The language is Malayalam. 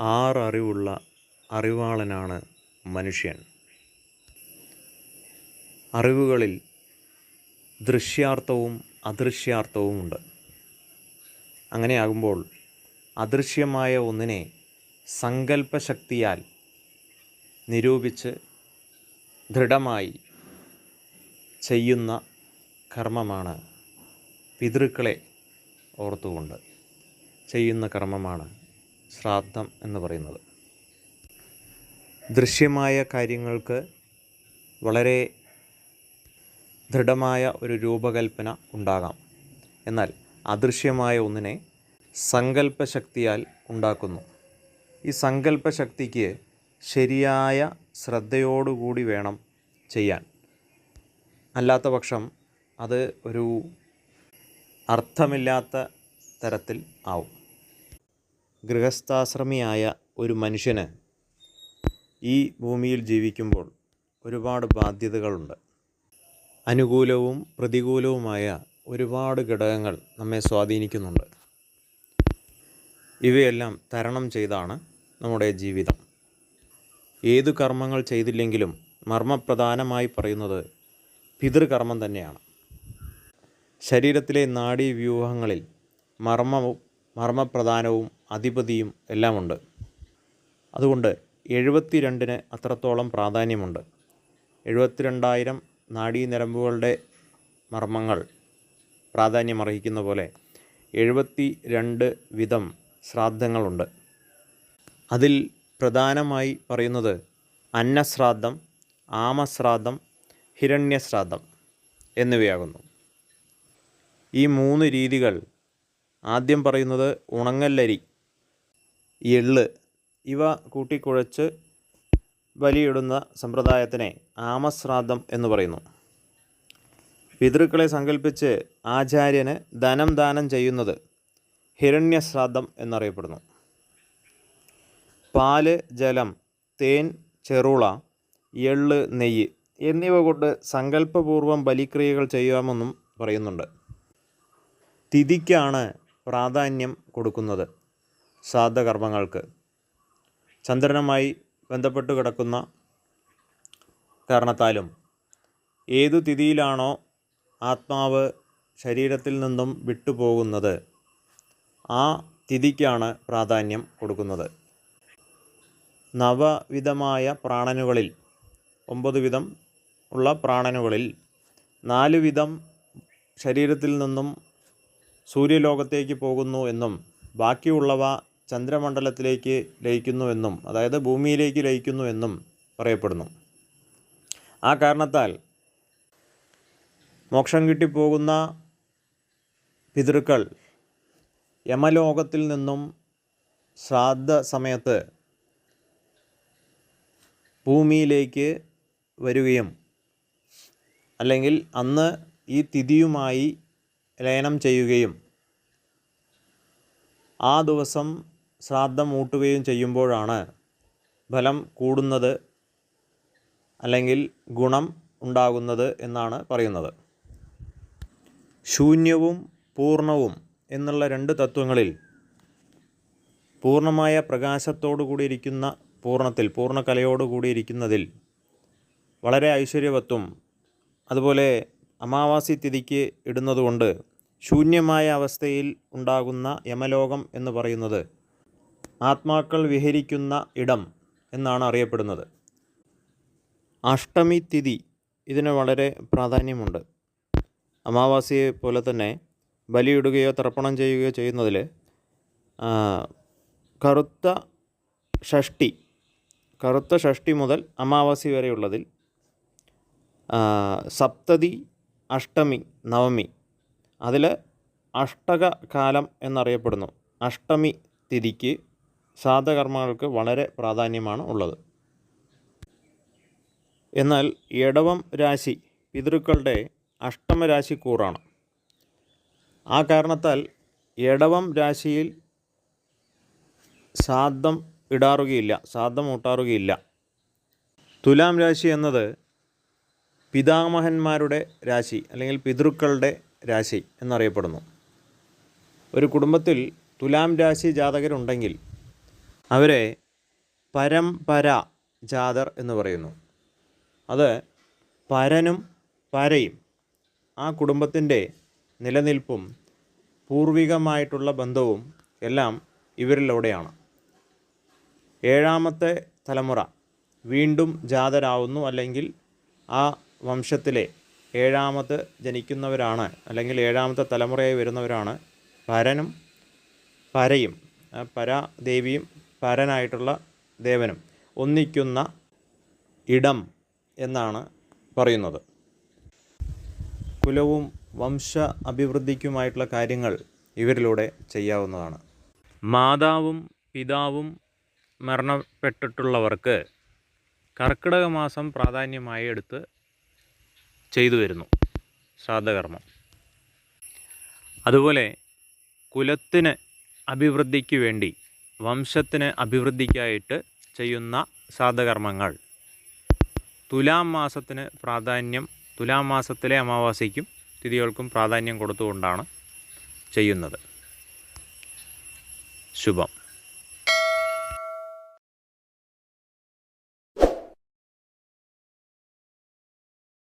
ആററിവുള്ള അറിവാളനാണ് മനുഷ്യൻ. അറിവുകളിൽ ദൃശ്യാർത്ഥവും അദൃശ്യാർത്ഥവുമുണ്ട്. അങ്ങനെയാകുമ്പോൾ അദൃശ്യമായ ഒന്നിനെ സങ്കല്പശക്തിയാൽ നിരൂപിച്ച് ദൃഢമായി ചെയ്യുന്ന കർമ്മമാണ് പിതൃക്കളെ ഓർത്തുകൊണ്ട് ചെയ്യുന്ന കർമ്മമാണ് ശ്രാദ്ധം എന്ന് പറയുന്നത്. ദൃശ്യമായ കാര്യങ്ങൾക്ക് വളരെ ദൃഢമായ ഒരു രൂപകൽപ്പന ഉണ്ടാകാം. എന്നാൽ അദൃശ്യമായ ഒന്നിനെ സങ്കല്പശക്തിയാൽ ഉണ്ടാക്കുന്നു. ഈ സങ്കല്പശക്തിക്ക് ശരിയായ ശ്രദ്ധയോടുകൂടി വേണം ചെയ്യാൻ. അല്ലാത്ത പക്ഷം അത് ഒരു അർത്ഥമില്ലാത്ത തരത്തിൽ ആവും. ഗൃഹസ്ഥാശ്രമിയായ ഒരു മനുഷ്യന് ഈ ഭൂമിയിൽ ജീവിക്കുമ്പോൾ ഒരുപാട് ബാധ്യതകളുണ്ട്. അനുകൂലവും പ്രതികൂലവുമായ ഒരുപാട് ഘടകങ്ങൾ നമ്മെ സ്വാധീനിക്കുന്നുണ്ട്. ഇവയെല്ലാം തരണം ചെയ്താണ് നമ്മുടെ ജീവിതം. ഏതു കർമ്മങ്ങൾ ചെയ്തില്ലെങ്കിലും മർമ്മപ്രധാനമായി പറയുന്നത് പിതൃകർമ്മം തന്നെയാണ്. ശരീരത്തിലെ നാഡീവ്യൂഹങ്ങളിൽ മർമ്മവും മർമ്മപ്രധാനവും അധിപതിയും എല്ലാമുണ്ട്. അതുകൊണ്ട് എഴുപത്തി രണ്ടിന് അത്രത്തോളം പ്രാധാന്യമുണ്ട്. എഴുപത്തിരണ്ടായിരം നാഡീനരമ്പുകളുടെ മർമ്മങ്ങൾ പ്രാധാന്യമർഹിക്കുന്ന പോലെ എഴുപത്തി രണ്ട് വിധം ശ്രാദ്ധങ്ങളുണ്ട്. അതിൽ പ്രധാനമായി പറയുന്നത് അന്നശ്രാദ്ധം ആമശ്രാദ്ധം ഹിരണ്യശ്രാദ്ധം എന്നിവയാകുന്നു. ഈ മൂന്ന് രീതികൾ ആദ്യം പറയുന്നത് ഉണങ്ങല്ലരി എള്ള് ഇവ കൂട്ടിക്കുഴച്ച് ബലിയിടുന്ന സമ്പ്രദായത്തിനെ ആമശ്രാദ്ധം എന്ന് പറയുന്നു. പിതൃക്കളെ സങ്കല്പിച്ച് ആചാര്യന് ധനം ദാനം ചെയ്യുന്നത് ഹിരണ്യശ്രാദ്ധം എന്നറിയപ്പെടുന്നു. പാൽ ജലം തേൻ ചെറുള എള്ള് നെയ്യ് എന്നിവ കൊണ്ട് സങ്കല്പപൂർവം ബലിക്രിയകൾ ചെയ്യാമെന്നും പറയുന്നുണ്ട്. തിഥിക്കാണ് പ്രാധാന്യം കൊടുക്കുന്നത്. ശ്രാദ്ധകർമ്മങ്ങൾക്ക് ചന്ദ്രനുമായി ബന്ധപ്പെട്ട് കിടക്കുന്ന കാരണത്താലും ഏതു തിഥിയിലാണോ ആത്മാവ് ശരീരത്തിൽ നിന്നും വിട്ടുപോകുന്നത് ആ തിഥിക്കാണ് പ്രാധാന്യം കൊടുക്കുന്നത്. നവവിധമായ പ്രാണനുകളിൽ ഒമ്പത് വിധം ഉള്ള പ്രാണനുകളിൽ നാല് വിധം ശരീരത്തിൽ നിന്നും സൂര്യലോകത്തേക്ക് പോകുന്നു എന്നും ബാക്കിയുള്ളവ ചന്ദ്രമണ്ഡലത്തിലേക്ക് ലയിക്കുന്നുവെന്നും അതായത് ഭൂമിയിലേക്ക് ലയിക്കുന്നുവെന്നും പറയപ്പെടുന്നു. ആ കാരണത്താൽ മോക്ഷം കിട്ടിപ്പോകുന്ന പിതൃക്കൾ യമലോകത്തിൽ നിന്നും ശ്രാദ്ധ സമയത്ത് ഭൂമിയിലേക്ക് വരികയും അല്ലെങ്കിൽ അന്ന് ഈ തിഥിയുമായി ലയനം ചെയ്യുകയും ആ ദിവസം ശ്രാദ്ധം മൂട്ടുകയും ചെയ്യുമ്പോഴാണ് ഫലം കൂടുന്നത് അല്ലെങ്കിൽ ഗുണം ഉണ്ടാകുന്നത് എന്നാണ് പറയുന്നത്. ശൂന്യവും പൂർണവും എന്നുള്ള രണ്ട് തത്വങ്ങളിൽ പൂർണമായ പ്രകാശത്തോടു കൂടിയിരിക്കുന്ന പൂർണത്തിൽ പൂർണകലയോടു കൂടിയിരിക്കുന്നതിൽ വളരെ ഐശ്വര്യവത്വം അതുപോലെ അമാവാസി തിഥിക്ക് ഇടുന്നതുകൊണ്ട് ശൂന്യമായ അവസ്ഥയിൽ ഉണ്ടാകുന്ന യമലോകം എന്ന് പറയുന്നത് ആത്മാക്കൾ വിഹരിക്കുന്ന ഇടം എന്നാണ് അറിയപ്പെടുന്നത്. അഷ്ടമി തിഥി ഇതിന് വളരെ പ്രാധാന്യമുണ്ട്. അമാവാസിയെ പോലെ തന്നെ ബലിയിടുകയോ തർപ്പണം ചെയ്യുകയോ ചെയ്യുന്നതിൽ കറുത്ത ഷഷ്ടി കറുത്ത ഷഷ്ടി മുതൽ അമാവാസി വരെയുള്ളതിൽ സപ്തതി അഷ്ടമി നവമി അതിൽ അഷ്ടക കാലം എന്നറിയപ്പെടുന്നു. അഷ്ടമി തിഥിക്ക് ശ്രാദ്ധകർമ്മങ്ങൾക്ക് വളരെ പ്രാധാന്യമാണ് ഉള്ളത്. എന്നാൽ ഇടവം രാശി പിതൃക്കളുടെ അഷ്ടമരാശിക്കൂറാണ് ആ കാരണത്താൽ ഇടവം രാശിയിൽ സാദ്ധം ഇടാറുകയില്ല സാദ്ധം ഊട്ടാറുകയില്ല. തുലാം രാശി എന്നത് പിതാമഹന്മാരുടെ രാശി അല്ലെങ്കിൽ പിതൃക്കളുടെ രാശി എന്നറിയപ്പെടുന്നു. ഒരു കുടുംബത്തിൽ തുലാം രാശി ജാതകരുണ്ടെങ്കിൽ അവരെ പരമ്പര ജാതർ എന്ന് പറയുന്നു. അത് പരനും പരയും ആ കുടുംബത്തിന്റെ നിലനിൽപ്പും പൂർവികമായിട്ടുള്ള ബന്ധവും എല്ലാം ഇവരിലൂടെയാണ്. ഏഴാമത്തെ തലമുറ വീണ്ടും ജാതരാവുന്നു അല്ലെങ്കിൽ ആ വംശത്തിലെ ഏഴാമത് ജനിക്കുന്നവരാണ് അല്ലെങ്കിൽ ഏഴാമത്തെ തലമുറയായി വരുന്നവരാണ് പരനും പരയും. പരാദേവിയും പരനായിട്ടുള്ള ദേവനും ഒന്നിക്കുന്ന ഇടം എന്നാണ് പറയുന്നത്. കുലവും വംശ അഭിവൃദ്ധിക്കുമായിട്ടുള്ള കാര്യങ്ങൾ ഇവരിലൂടെ ചെയ്യാവുന്നതാണ്. മാതാവും പിതാവും മരണപ്പെട്ടിട്ടുള്ളവർക്ക് കർക്കിടക മാസം പ്രാധാന്യമായി എടുത്ത് ചെയ്തു വരുന്നു ശ്രാദ്ധകർമ്മം. അതുപോലെ കുലത്തിന് അഭിവൃദ്ധിക്ക് വേണ്ടി വംശത്തിന് അഭിവൃദ്ധിക്കായിട്ട് ചെയ്യുന്ന സാധകർമ്മങ്ങൾ. തുലാം മാസത്തിന് പ്രാധാന്യം തുലാം മാസത്തിലെ അമാവാസിക്കും തിഥികൾക്കും പ്രാധാന്യം കൊടുത്തുകൊണ്ടാണ് ചെയ്യുന്നത്. ശുഭം.